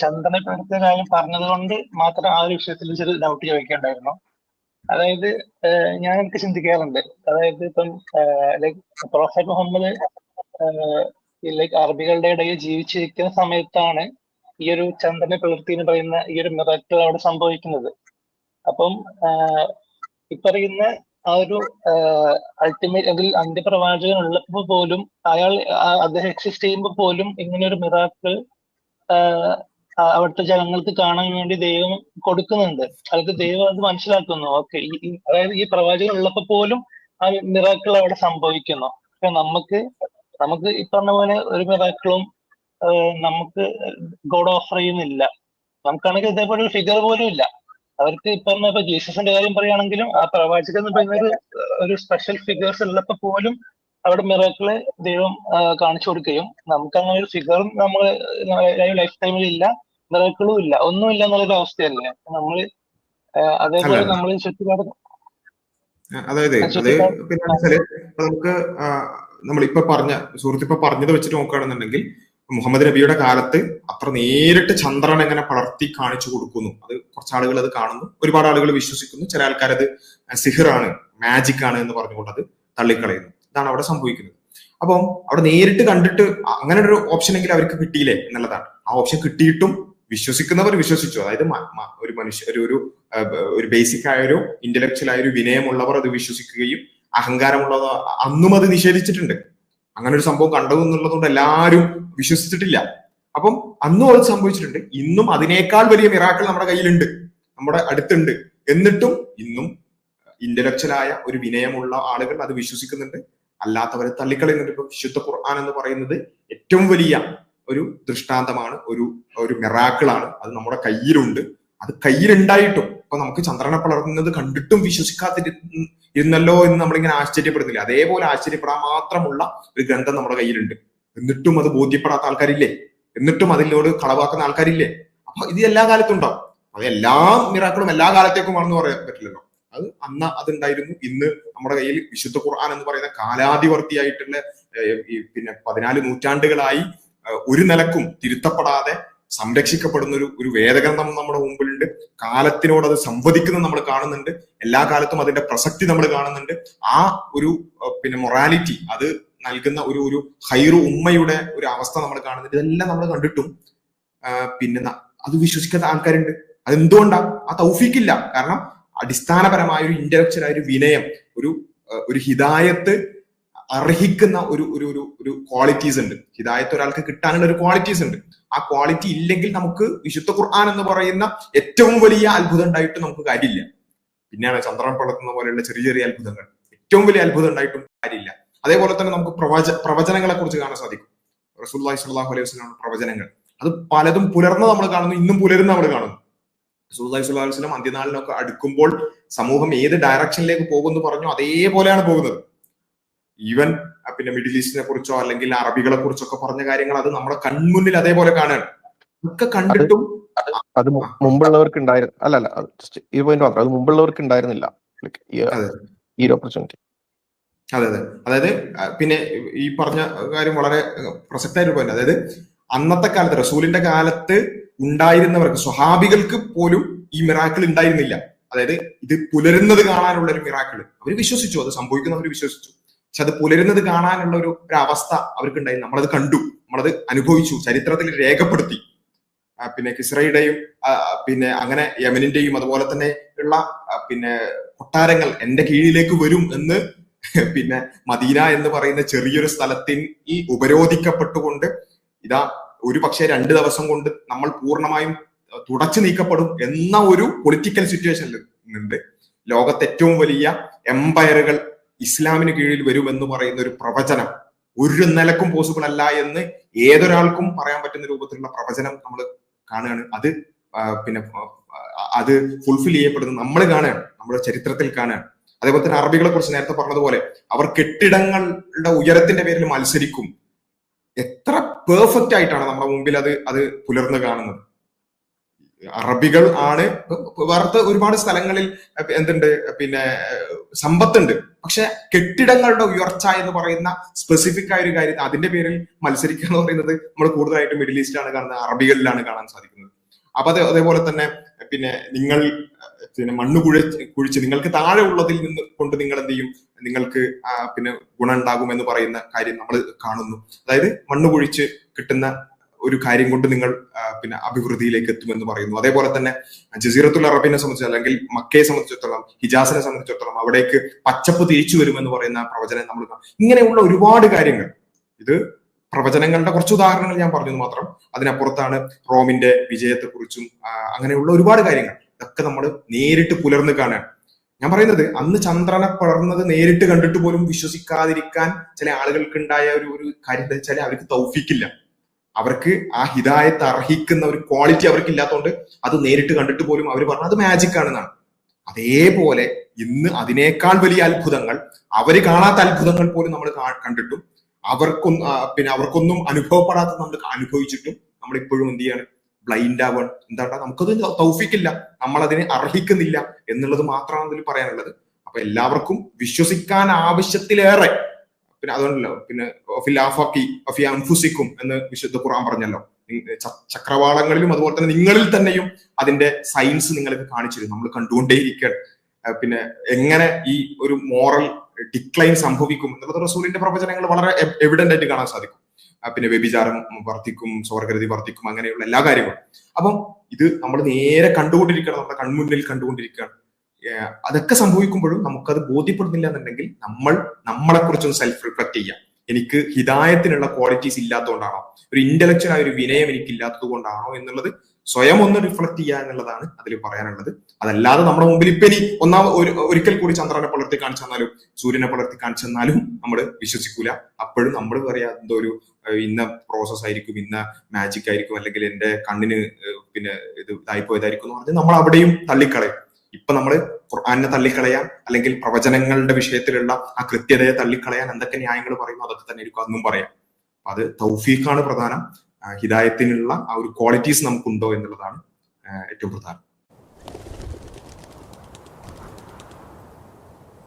ചന്ദനപ്പെടുത്തിയ കാര്യം പറഞ്ഞത് കൊണ്ട് മാത്രം ആ ഒരു വിഷയത്തിൽ ചെറിയ ഡൗട്ട് ചോദിക്കേണ്ടായിരുന്നു. അതായത് ഞാൻ എനിക്ക് ചിന്തിക്കാറുണ്ട്. അതായത് ഇപ്പം ലൈക് പ്രൊഫറ്റ് മുഹമ്മദ് ലൈക് അറബികളുടെ ഇടയിൽ ജീവിച്ചിരിക്കുന്ന സമയത്താണ് ഈ ഒരു ചന്ദ്രനെ പ്രവൃത്തി എന്ന് പറയുന്ന ഈ ഒരു മിറക്കൾ അവിടെ സംഭവിക്കുന്നത്. അപ്പം ഇപ്പറയുന്ന ആ ഒരു അൾട്ടിമേറ്റ് അതിൽ അന്ത്യപ്രവാചകൻ ഉള്ളപ്പോൾ പോലും അയാൾ അദ്ദേഹം എക്സിസ്റ്റ് ചെയ്യുമ്പോൾ പോലും ഇങ്ങനെ ഒരു മിറാക്കിൾ അവിടുത്തെ ജനങ്ങൾക്ക് കാണാൻ വേണ്ടി ദൈവം കൊടുക്കുന്നുണ്ട്. അതായത് ദൈവം അത് മനസ്സിലാക്കുന്നു. ഓക്കെ അതായത് ഈ പ്രവാചകൻ ഉള്ളപ്പോ പോലും ആ മിറാക്കിൾ അവിടെ സംഭവിക്കുന്നു. പക്ഷെ നമുക്ക് നമുക്ക് ഈ പറഞ്ഞ പോലെ ഒരു മിറാക്കിളും നമുക്ക് ഗോഡ് ഓഫർ ചെയ്യുന്നില്ല. നമുക്കാണെങ്കിൽ ഇതേപോലെ ഒരു ഫിഗർ പോലും ഇല്ല. അവർക്ക് ഇപ്പൊ ജീസസിന്റെ കാര്യം പറയുകയാണെങ്കിലും ആ പ്രവാചകൻ എന്ന് പറയുന്ന ഒരു സ്പെഷ്യൽ ഫിഗേഴ്സ് ഉള്ളപ്പോ പോലും അവിടെ മിറക്കിൾ ദൈവം കാണിച്ചു കൊടുക്കുകയും നമുക്ക് അങ്ങനെ ഒരു ഫിഗറും നമ്മൾ ലൈഫ് ടൈമിൽ ഇല്ല മിറക്കിളും ഇല്ല ഒന്നുമില്ല എന്നുള്ളൊരു അവസ്ഥയല്ലേ? നമ്മൾ അതേപോലെ നമ്മൾ ചുറ്റുപാട് അതായത് പിന്നെ നമുക്ക് നമ്മളിപ്പോ പറഞ്ഞ സുഹൃത്ത് ഇപ്പൊ പറഞ്ഞത് വെച്ചിട്ട് നോക്കുകയാണെന്നുണ്ടെങ്കിൽ മുഹമ്മദ് നബിയുടെ കാലത്ത് അത്ര നേരിട്ട് ചന്ദ്രൻ എങ്ങനെ പടർത്തി കാണിച്ചു കൊടുക്കുന്നു. അത് കുറച്ച് ആളുകൾ അത് കാണുന്നു. ഒരുപാട് ആളുകൾ വിശ്വസിക്കുന്നു. ചില ആൾക്കാരത് സിഹിറാണ് മാജിക് ആണ് എന്ന് പറഞ്ഞുകൊണ്ട് അത് തള്ളിക്കളയുന്നു. ഇതാണ് അവിടെ സംഭവിക്കുന്നത്. അപ്പം അവിടെ നേരിട്ട് കണ്ടിട്ട് അങ്ങനെ ഒരു ഓപ്ഷൻ എങ്കിലും അവർക്ക് കിട്ടിയില്ലേ എന്നുള്ളതാണ്. ആ ഓപ്ഷൻ കിട്ടിയിട്ടും വിശ്വസിക്കുന്നവർ വിശ്വസിച്ചു. അതായത് ഒരു മനുഷ്യ ഒരു ഒരു ഒരു ബേസിക് ആയ ഒരു ഇന്റലക്ച്വൽ ആയ ഒരു വിനയമുള്ളവർ അത് വിശ്വസിക്കുകയും അഹങ്കാരമുള്ളവർ അന്നും അത് നിഷേധിച്ചിട്ടുണ്ട്. അങ്ങനെ ഒരു സംഭവം കണ്ടു എന്നുള്ളതുകൊണ്ട് എല്ലാവരും വിശ്വസിച്ചിട്ടില്ല. അപ്പം അന്നും അത് സംഭവിച്ചിട്ടുണ്ട്. ഇന്നും അതിനേക്കാൾ വലിയ മിറാക്കൾ നമ്മുടെ കയ്യിലുണ്ട്. നമ്മുടെ അടുത്തുണ്ട്. എന്നിട്ടും ഇന്നും ഇന്റലക്ച്വൽ ആയ ഒരു വിനയമുള്ള ആളുകൾ അത് വിശ്വസിക്കുന്നുണ്ട്. അല്ലാത്തവരെ തള്ളിക്കളയുന്നുണ്ട് ഇപ്പൊ വിശുദ്ധ ഖുർആൻ എന്ന് പറയുന്നത് ഏറ്റവും വലിയ ഒരു ദൃഷ്ടാന്തമാണ് ഒരു ഒരു മിറാക്കിളാണ്. അത് നമ്മുടെ കയ്യിലുണ്ട്. അത് കയ്യിലുണ്ടായിട്ടും ഇപ്പൊ നമുക്ക് ചന്ദ്രനെ പളർന്നത് കണ്ടിട്ടും വിശ്വസിക്കാതിരി ഇരുന്നല്ലോ എന്ന് നമ്മളിങ്ങനെ ആശ്ചര്യപ്പെടുന്നില്ല. അതേപോലെ ആശ്ചര്യപ്പെടാൻ മാത്രമുള്ള ഒരു ഗ്രന്ഥം നമ്മുടെ കയ്യിലുണ്ട്. എന്നിട്ടും അത് ബോധ്യപ്പെടാത്ത ആൾക്കാരില്ലേ? എന്നിട്ടും അതിനോട് കളവാക്കുന്ന ആൾക്കാരില്ലേ? അപ്പൊ ഇത് എല്ലാ കാലത്തും ഉണ്ടാവും. അത് എല്ലാ മിറാക്കളും എല്ലാ കാലത്തേക്കും ആണെന്ന് പറയാൻ പറ്റില്ലല്ലോ. അത് അന്ന് അതുണ്ടായിരുന്നു. ഇന്ന് നമ്മുടെ കയ്യിൽ വിശുദ്ധ ഖുർആൻ എന്ന് പറയുന്ന കാലാതിവർത്തിയായിട്ടുള്ള പിന്നെ പതിനാല് നൂറ്റാണ്ടുകളായി ഒരു നിലക്കും തിരുത്തപ്പെടാതെ സംരക്ഷിക്കപ്പെടുന്ന ഒരു ഒരു വേദഗ്രന്ഥം നമ്മുടെ മുമ്പിലുണ്ട്. കാലത്തിനോട് അത് സംവദിക്കുന്നത് നമ്മൾ കാണുന്നുണ്ട്. എല്ലാ കാലത്തും അതിന്റെ പ്രസക്തി നമ്മൾ കാണുന്നുണ്ട്. ആ ഒരു പിന്നെ മൊറാലിറ്റി അത് നൽകുന്ന ഒരു ഒരു ഹൈറു ഉമ്മയുടെ ഒരു അവസ്ഥ നമ്മൾ കാണുന്നുണ്ട്. ഇതെല്ലാം നമ്മൾ കണ്ടിട്ടും പിന്നെ അത് വിശ്വസിക്കാത്ത ആൾക്കാരുണ്ട്. അതെന്തുകൊണ്ടാ? ആ തൗഫീക്കില്ല കാരണം അടിസ്ഥാനപരമായ ഒരു ഇന്റലക്ച്വൽ ആയ ഒരു വിനയം ഒരു ഒരു ഹിതായത്ത് അർഹിക്കുന്ന ഒരു ഒരു ഒരു ഒരു ക്വാളിറ്റീസ് ഉണ്ട്. ഹിതായത്ത് ഒരാൾക്ക് കിട്ടാനുള്ള ഒരു ക്വാളിറ്റീസ് ഉണ്ട്. ആ ക്വാളിറ്റി ഇല്ലെങ്കിൽ നമുക്ക് വിശുദ്ധ ഖുർആൻ എന്ന് പറയുന്ന ഏറ്റവും വലിയ അത്ഭുതം ഉണ്ടായിട്ട് നമുക്ക് കാര്യമില്ല. പിന്നെയാണ് ചന്ദ്രൻ പളർത്തുന്ന പോലെയുള്ള ചെറിയ ചെറിയ അത്ഭുതങ്ങൾ. ഏറ്റവും വലിയ അത്ഭുതം ഉണ്ടായിട്ടും കാര്യമില്ല. അതേപോലെ തന്നെ നമുക്ക് പ്രവച പ്രവചനങ്ങളെ കുറിച്ച് കാണാൻ സാധിക്കും. റസൂല്ലാഹി സ്വല്ലാഹു അലൈഹി വസ്ലം പ്രവചനങ്ങൾ. അത് പലതും പുലർന്ന് നമ്മൾ കാണുന്നു ഇന്നും പുലരുന്ന നമ്മൾ കാണുന്നു. വസ്ലം അന്ത്യനാളിനൊക്കെ അടുക്കുമ്പോൾ സമൂഹം ഏത് ഡയറക്ഷനിലേക്ക് പോകുമെന്ന് പറഞ്ഞു അതേപോലെയാണ് പോകുന്നത്. ഈവൻ പിന്നെ മിഡിൽ ഈസ്റ്റിനെ കുറിച്ചോ അല്ലെങ്കിൽ അറബികളെ കുറിച്ചോ ഒക്കെ പറഞ്ഞ കാര്യങ്ങൾ അത് നമ്മുടെ കൺമുന്നിൽ അതേപോലെ കാണുകയാണ്. ഒക്കെ കണ്ടിട്ടും അത് മുമ്പുള്ളവർക്ക് ഉണ്ടായിരുന്നു അല്ല അല്ല ഈ പോയിന്റ് മാത്രം. അത് മുമ്പുള്ളവർക്ക് ഉണ്ടായിരുന്നില്ല. ഈ- ഒരു ഓപ്പർച്യൂണിറ്റി അതെ അതെ. അതായത് പിന്നെ ഈ പറഞ്ഞ കാര്യം വളരെ പ്രസക്തമായിട്ട് പോയിന്റ് അതായത് അന്നത്തെ കാലത്ത് റസൂലിന്റെ കാലത്ത് ഉണ്ടായിരുന്നവർക്ക് സ്വഹാബികൾക്ക് പോലും ഈ മിറാക്കിൾ ഉണ്ടായിരുന്നില്ല. അതായത് ഇത് പുലരുന്നത് കാണാനുള്ള ഒരു മിറാക്കിൾ. അവർ വിശ്വസിച്ചു അത് സംഭവിക്കുന്നവർ വിശ്വസിച്ചു. പക്ഷെ അത് പുലരുന്നത് കാണാനുള്ള ഒരു ഒരു അവസ്ഥ അവർക്ക് ഉണ്ടായി നമ്മളത് കണ്ടു. നമ്മളത് അനുഭവിച്ചു. ചരിത്രത്തിൽ രേഖപ്പെടുത്തി. പിന്നെ കിസ്രയുടെയും പിന്നെ അങ്ങനെ യമനിന്റെയും അതുപോലെ തന്നെ ഉള്ള പിന്നെ കൊട്ടാരങ്ങൾ എന്റെ കീഴിലേക്ക് വരും എന്ന് പിന്നെ മദീന എന്ന് പറയുന്ന ചെറിയൊരു സ്ഥലത്തിൽ ഈ ഉപരോധിക്കപ്പെട്ടുകൊണ്ട് ഇതാ ഒരു പക്ഷേ രണ്ട് ദിവസം കൊണ്ട് നമ്മൾ പൂർണമായും തുടച്ചു നീക്കപ്പെടും എന്ന ഒരു പൊളിറ്റിക്കൽ സിറ്റുവേഷനിൽ നിന്നുണ്ട്. ലോകത്തെ ഏറ്റവും വലിയ എംപയറുകൾ ഇസ്ലാമിന് കീഴിൽ വരുമെന്ന് പറയുന്ന ഒരു പ്രവചനം ഒരു നിലക്കും പോസിബിൾ അല്ല എന്ന് ഏതൊരാൾക്കും പറയാൻ പറ്റുന്ന രൂപത്തിലുള്ള പ്രവചനം നമ്മൾ കാണുകയാണ്. അത് പിന്നെ അത് ഫുൾഫിൽ ചെയ്യപ്പെടുന്നത് നമ്മൾ കാണുകയാണ് നമ്മുടെ ചരിത്രത്തിൽ കാണുകയാണ്. അതേപോലെ തന്നെ അറബികളെ കുറിച്ച് നേരത്തെ പറഞ്ഞതുപോലെ അവർ കെട്ടിടങ്ങളുടെ ഉയരത്തിന്റെ പേരിൽ മത്സരിക്കും. എത്ര പെർഫെക്റ്റ് ആയിട്ടാണ് നമ്മുടെ മുമ്പിൽ അത് അത് പുലർന്ന് കാണുന്നത്. അറബികൾ ആണ് വേറത്തെ ഒരുപാട് സ്ഥലങ്ങളിൽ എന്തുണ്ട് പിന്നെ സമ്പത്തുണ്ട്. പക്ഷെ കെട്ടിടങ്ങളുടെ ഉയർച്ച എന്ന് പറയുന്ന സ്പെസിഫിക് ആയ ഒരു കാര്യം അതിന്റെ പേരിൽ മത്സരിക്കുക എന്ന് പറയുന്നത് നമ്മൾ കൂടുതലായിട്ട് മിഡിൽ ഈസ്റ്റിലാണ് കാണുന്നത് അറബികളിലാണ് കാണാൻ സാധിക്കുന്നത്. അപ്പൊ അത് അതേപോലെ തന്നെ പിന്നെ നിങ്ങൾ പിന്നെ മണ്ണ് കുഴ കുഴിച്ച് നിങ്ങൾക്ക് താഴെ ഉള്ളതിൽ നിന്ന് കൊണ്ട് നിങ്ങൾ എന്ത് ചെയ്യും? നിങ്ങൾക്ക് പിന്നെ ഗുണം ഉണ്ടാകും എന്ന് പറയുന്ന കാര്യം നമ്മൾ കാണുന്നു. അതായത് മണ്ണ് കുഴിച്ച് കിട്ടുന്ന ഒരു കാര്യം കൊണ്ട് നിങ്ങൾ പിന്നെ അഭിവൃദ്ധിയിലേക്ക് എത്തുമെന്ന് പറയുന്നു. അതേപോലെ തന്നെ ജസീറത്തുൽ അറബിനെ സംബന്ധിച്ച് അല്ലെങ്കിൽ മക്കയെ സംബന്ധിച്ചിടത്തോളം ഹിജാസിനെ സംബന്ധിച്ചിടത്തോളം അവിടേക്ക് പച്ചപ്പ് തിരിച്ചു വരുമെന്ന് പറയുന്ന പ്രവചനം നമ്മൾ ഇങ്ങനെയുള്ള ഒരുപാട് കാര്യങ്ങൾ. ഇത് പ്രവചനങ്ങളുടെ കുറച്ച് ഉദാഹരണങ്ങൾ ഞാൻ പറഞ്ഞത് മാത്രം. അതിനപ്പുറത്താണ് റോമിന്റെ വിജയത്തെക്കുറിച്ചും അങ്ങനെയുള്ള ഒരുപാട് കാര്യങ്ങൾ. ഇതൊക്കെ നമ്മൾ നേരിട്ട് പുലർന്ന് കാണുകയാണ്. ഞാൻ പറയുന്നത് അന്ന് ചന്ദ്രനെ പടർന്നത് നേരിട്ട് കണ്ടിട്ട് പോലും വിശ്വസിക്കാതിരിക്കാൻ ചില ആളുകൾക്ക് ഉണ്ടായ ഒരു ഒരു കാര്യം എന്താ വെച്ചാൽ അവർക്ക് തൗഫിക്കില്ല അവർക്ക് ആ ഹിദായത്ത് അർഹിക്കുന്ന ഒരു ക്വാളിറ്റി അവർക്ക് ഇല്ലാത്തതുകൊണ്ട് അത് നേരിട്ട് കണ്ടിട്ട് പോലും അവർ പറഞ്ഞു അത് മാജിക് ആണെന്നാണ്. അതേപോലെ ഇന്ന് അതിനേക്കാൾ വലിയ അത്ഭുതങ്ങൾ അവർ കാണാത്ത അത്ഭുതങ്ങൾ പോലും നമ്മൾ കണ്ടിട്ടും അവർക്കൊന്നും പിന്നെ അവർക്കൊന്നും അനുഭവപ്പെടാത്ത നമ്മൾ അനുഭവിച്ചിട്ടും നമ്മൾ ഇപ്പോഴും എന്ത് ചെയ്യാണ് ബ്ലൈൻഡ് ആവാൻ എന്താ നമുക്കത് തൗഫിക്കില്ല നമ്മൾ അതിനെ അർഹിക്കുന്നില്ല എന്നുള്ളത് മാത്രമാണ് അതിൽ പറയാനുള്ളത്. അപ്പൊ എല്ലാവർക്കും വിശ്വസിക്കാൻ ആവശ്യത്തിലേറെ. പിന്നെ അതുകൊണ്ടല്ലോ പിന്നെ ആഫാക്കി ഫി എന്ന് വിശുദ്ധ ഖുർആൻ പറഞ്ഞല്ലോ. ചക്രവാളങ്ങളിലും അതുപോലെ തന്നെ നിങ്ങളിൽ തന്നെയും അതിന്റെ സയൻസ് നിങ്ങൾക്ക് കാണിച്ചിരുന്നു. നമ്മൾ കണ്ടുകൊണ്ടേയിരിക്കുകയാണ്. പിന്നെ എങ്ങനെ ഈ ഒരു മോറൽ ഡിക്ലൈൻ സംഭവിക്കും എന്നുള്ളത് റസൂലിന്റെ പ്രവചനങ്ങൾ വളരെ എവിഡന്റ് ആയിട്ട് കാണാൻ സാധിക്കും. പിന്നെ വ്യഭിചാരം വർദ്ധിക്കും സ്വർഗരതി വർദ്ധിക്കും അങ്ങനെയുള്ള എല്ലാ കാര്യങ്ങളും. അപ്പം ഇത് നമ്മൾ നേരെ കണ്ടുകൊണ്ടിരിക്കണം നമ്മുടെ കൺമുന്നിൽ കണ്ടുകൊണ്ടിരിക്കുകയാണ്. അതൊക്കെ സംഭവിക്കുമ്പോഴും നമുക്കത് ബോധ്യപ്പെടുന്നില്ല എന്നുണ്ടെങ്കിൽ നമ്മൾ നമ്മളെ കുറിച്ചൊന്ന് സെൽഫ് റിഫ്ലക്ട് ചെയ്യാം എനിക്ക് ഹിതായത്തിനുള്ള ക്വാളിറ്റീസ് ഇല്ലാത്തതുകൊണ്ടാണോ? ഒരു ഇന്റലക്ച്വൽ ആയ ഒരു വിനയം എനിക്ക് ഇല്ലാത്തത് കൊണ്ടാണോ എന്നുള്ളത് സ്വയം ഒന്ന് റിഫ്ലക്ട് ചെയ്യുക എന്നുള്ളതാണ് അതിൽ പറയാനുള്ളത്. അതല്ലാതെ നമ്മുടെ മുമ്പിൽ ഇപ്പൊ ഇനി ഒന്നാം ഒരു ഒരിക്കൽ കൂടി ചന്ദ്രനെ പുലർത്തി കാണിച്ചു തന്നാലും സൂര്യനെ പുലർത്തി കാണിച്ചു തന്നാലും നമ്മൾ വിശ്വസിക്കൂല. അപ്പോഴും നമ്മൾ പറയാ എന്തോ ഒരു ഇന്ന പ്രോസസ് ആയിരിക്കും ഇന്ന മാജിക് ആയിരിക്കും അല്ലെങ്കിൽ എന്റെ കണ്ണിന് പിന്നെ ഇത് ഇതായി പോയതായിരിക്കും എന്ന് പറഞ്ഞ് നമ്മൾ അവിടെയും തള്ളിക്കളയും. ഇപ്പൊ നമ്മൾ ഖുർആാനെ തള്ളിക്കളയാൻ അല്ലെങ്കിൽ പ്രവചനങ്ങളുടെ വിഷയത്തിലുള്ള ആ കൃത്യതയെ തള്ളിക്കളയാൻ എന്തൊക്കെ ന്യായങ്ങൾ പറയുന്നു അതൊക്കെ തന്നെ ആയിരിക്കും അന്നും പറയാം. അത് തൗഫീഖാണ് പ്രധാനം. ഹിതായത്തിനുള്ള ആ ഒരു ക്വാളിറ്റീസ് നമുക്കുണ്ടോ എന്നുള്ളതാണ് ഏറ്റവും പ്രധാനം.